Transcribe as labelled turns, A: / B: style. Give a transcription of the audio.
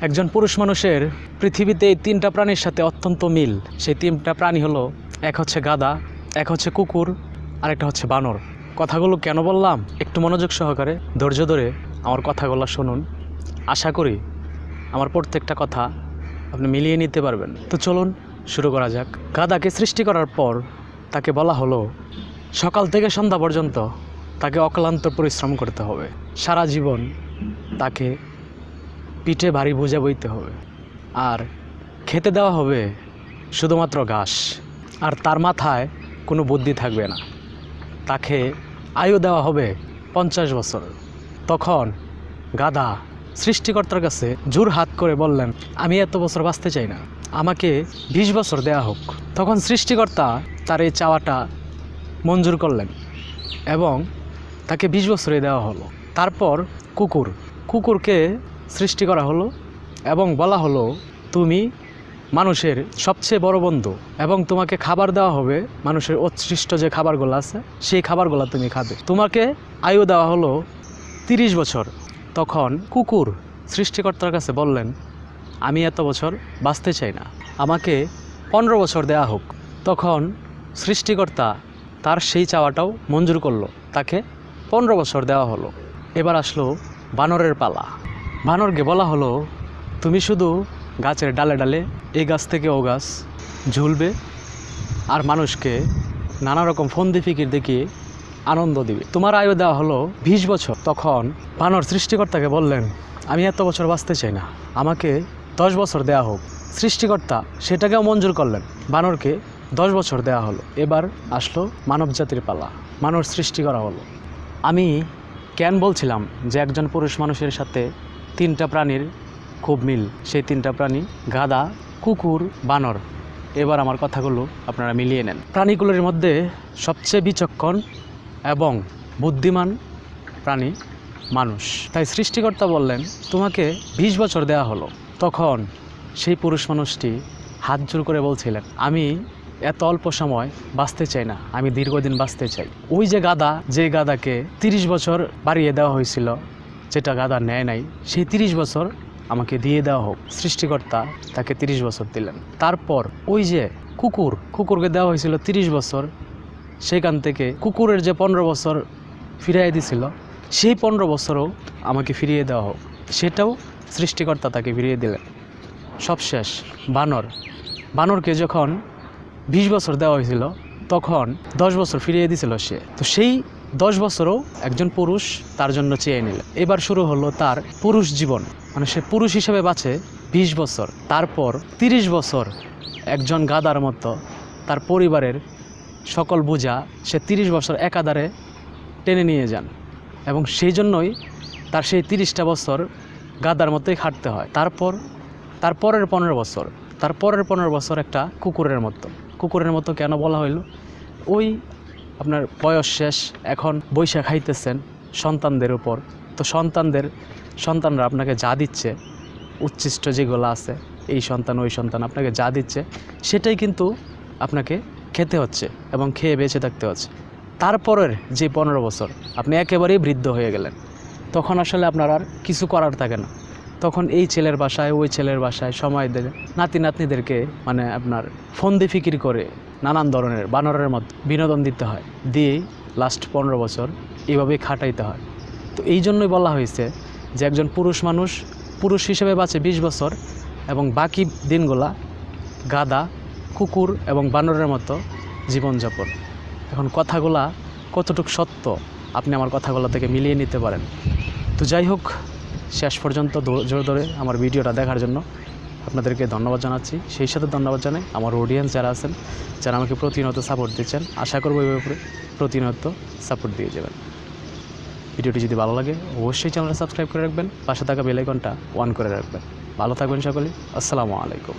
A: একজন পুরুষ মানুষের পৃথিবীতে এই তিনটা প্রাণীর সাথে অত্যন্ত মিল। সেই তিনটা প্রাণী হলো, এক হচ্ছে গাদা, এক হচ্ছে কুকুর আর একটা হচ্ছে বানর। কথাগুলো কেন বললাম? একটু মনোযোগ সহকারে ধৈর্য ধরে আমার কথাগুলো শুনুন। আশা করি আমার প্রত্যেকটা কথা আপনি মিলিয়ে নিতে পারবেন। তো চলুন শুরু করা যাক। গাদাকে সৃষ্টি করার পর তাকে বলা হলো, সকাল থেকে সন্ধ্যা পর্যন্ত তাকে অক্লান্ত পরিশ্রম করতে হবে। সারা জীবন তাকে পিঠে ভারী বোঝা বইতে হবে। আর খেতে দেওয়া হবে শুধুমাত্র ঘাস। আর তার মাথায় কোনো বুদ্ধি থাকবে না। তাকে আয়ু দেওয়া হবে পঞ্চাশ বছর। তখন গাদা সৃষ্টিকর্তার কাছে জোর হাত করে বললেন, আমি এত বছর বাঁচতে চাই না। আমাকে বিশ বছর দেয়া হোক। তখন সৃষ্টিকর্তা তার এই চাওয়াটা মঞ্জুর করলেন এবং তাকে বিশ বছরে দেওয়া হলো। তারপর কুকুর, কুকুরকে সৃষ্টি করা হলো এবং বলা হলো, তুমি মানুষের সবচেয়ে বড় বন্ধু এবং তোমাকে খাবার দেওয়া হবে মানুষের উৎসৃষ্ট যে খাবারগুলো আছে, সেই খাবারগুলো তুমি খাবে। তোমাকে আয়ু দেওয়া হলো তিরিশ বছর। তখন কুকুর সৃষ্টিকর্তার কাছে বললেন, আমি এত বছর বাঁচতে চাই না, আমাকে পনেরো বছর দেয়া হোক। তখন সৃষ্টিকর্তা তার সেই চাওয়াটাও মঞ্জুর করল, তাকে পনেরো বছর দেওয়া হলো। এবার আসলো বানরের পালা। বানরকে বলা হলো, তুমি শুধু গাছের ডালে ডালে এই গাছ থেকে ও গাছ ঝুলবে আর মানুষকে নানা রকম ফন্দি ফিকির দেখিয়ে আনন্দ দিবে। তোমার আয়ু দেওয়া হলো বিশ বছর। তখন বানর সৃষ্টিকর্তাকে বললেন, আমি এত বছর বাঁচতে চাই না। আমাকে দশ বছর দেয়া হোক। সৃষ্টিকর্তা সেটাকেও মঞ্জুর করলেন। বানরকে দশ বছর দেয়া হলো। এবার আসলো মানব জাতির পালা। মানুষ সৃষ্টি করা হলো। আমি কেন বলছিলাম যে একজন পুরুষ মানুষের সাথে তিনটা প্রাণীর খুব মিল। সেই তিনটা প্রাণী গাদা, কুকুর, বানর। এবার আমার কথাগুলো আপনারা মিলিয়ে নেন। প্রাণীগুলোর মধ্যে সবচেয়ে বিচক্ষণ এবং বুদ্ধিমান প্রাণী মানুষ। তাই সৃষ্টিকর্তা বললেন, তোমাকে বিশ বছর দেওয়া হলো। তখন সেই পুরুষ মানুষটি হাত জোর করে বলছিলেন, আমি এত অল্প সময় বাঁচতে চাই না, আমি দীর্ঘদিন বাঁচতে চাই। ওই যে গাদা, যে গাদাকে তিরিশ বছর বাড়িয়ে দেওয়া হয়েছিল যেটা গাদা নেয় নাই, সেই তিরিশ বছর আমাকে দিয়ে দেওয়া হোক। সৃষ্টিকর্তা তাকে তিরিশ বছর দিলেন। তারপর ওই যে কুকুর, কুকুরকে দেওয়া হয়েছিল তিরিশ বছর, সেখান থেকে কুকুরের যে পনেরো বছর ফিরিয়ে দিছিল, সেই পনেরো বছরও আমাকে ফিরিয়ে দেওয়া হোক। সেটাও সৃষ্টিকর্তা তাকে ফিরিয়ে দিলেন। সবশেষ বানর। বানরকে যখন বিশ বছর দেওয়া হয়েছিল, তখন দশ বছর ফিরিয়ে দিছিল সে। তো সেই দশ বছরও একজন পুরুষ তার জন্য চেয়ে নিল। এবার শুরু হলো তার পুরুষ জীবন। মানে সে পুরুষ হিসেবে বাঁচে বিশ বছর। তারপর তিরিশ বছর একজন গাদার মতো তার পরিবারের সকল বোঝা সে তিরিশ বছর একাধারে টেনে নিয়ে যান এবং সেই জন্যই তার সেই তিরিশটা বছর গাদার মতোই খাটতে হয়। তারপর, তার পরের পনেরো বছর, তার পরের পনেরো বছর একটা কুকুরের মতো। কুকুরের মতো কেন বলা হইল? ওই আপনার বয়স শেষ, এখন বৈশাখ খাইতেছেন সন্তানদের উপর। তো সন্তানদের, সন্তানরা আপনাকে যা দিচ্ছে, উচ্ছিষ্ট যেগুলো আছে, এই সন্তান, ওই সন্তান আপনাকে যা দিচ্ছে, সেটাই কিন্তু আপনাকে খেতে হচ্ছে এবং খেয়ে বেঁচে থাকতে হচ্ছে। তারপরের যে পনেরো বছর, আপনি একেবারেই বৃদ্ধ হয়ে গেলেন। তখন আসলে আপনার আর কিছু করার থাকে না। তখন এই ছেলের বাসায়, ওই ছেলের বাসায় সময় দেবে নাতি নাতনিদেরকে মানে আপনার ফন্দি ফিকির করে নানান ধরনের বানরের মতো বিনোদন দিতে হয়। দিয়েই লাস্ট পনেরো বছর এইভাবেই খাটাইতে হয়। তো এই জন্যই বলা হয়েছে যে একজন পুরুষ মানুষ পুরুষ হিসেবে বাঁচে বিশ বছর এবং বাকি দিনগুলা গাদা কুকুর এবং বানরের মতো জীবনযাপন। এখন কথাগুলা কতটুকু সত্য আপনি আমার কথাগুলো থেকে মিলিয়ে নিতে পারেন। তো যাই হোক, শেষ পর্যন্ত জোর ধরে আমার ভিডিওটা দেখার জন্য আপনাদেরকে ধন্যবাদ জানাচ্ছি। সেই সাথে ধন্যবাদ জানাই আমার অডিয়েন্স যারা আছেন, যারা আমাকে প্রতিনিয়ত সাপোর্ট দিচ্ছেন, আশা করব এই ব্যাপারে প্রতিনিয়ত সাপোর্ট দিয়ে যাবেন। ভিডিওটি যদি ভালো লাগে, অবশ্যই চ্যানেলটা সাবস্ক্রাইব করে রাখবেন, পাশে থাকা বেলাইকনটা অন করে রাখবেন। ভালো থাকবেন সকলে, আসসালামু আলাইকুম।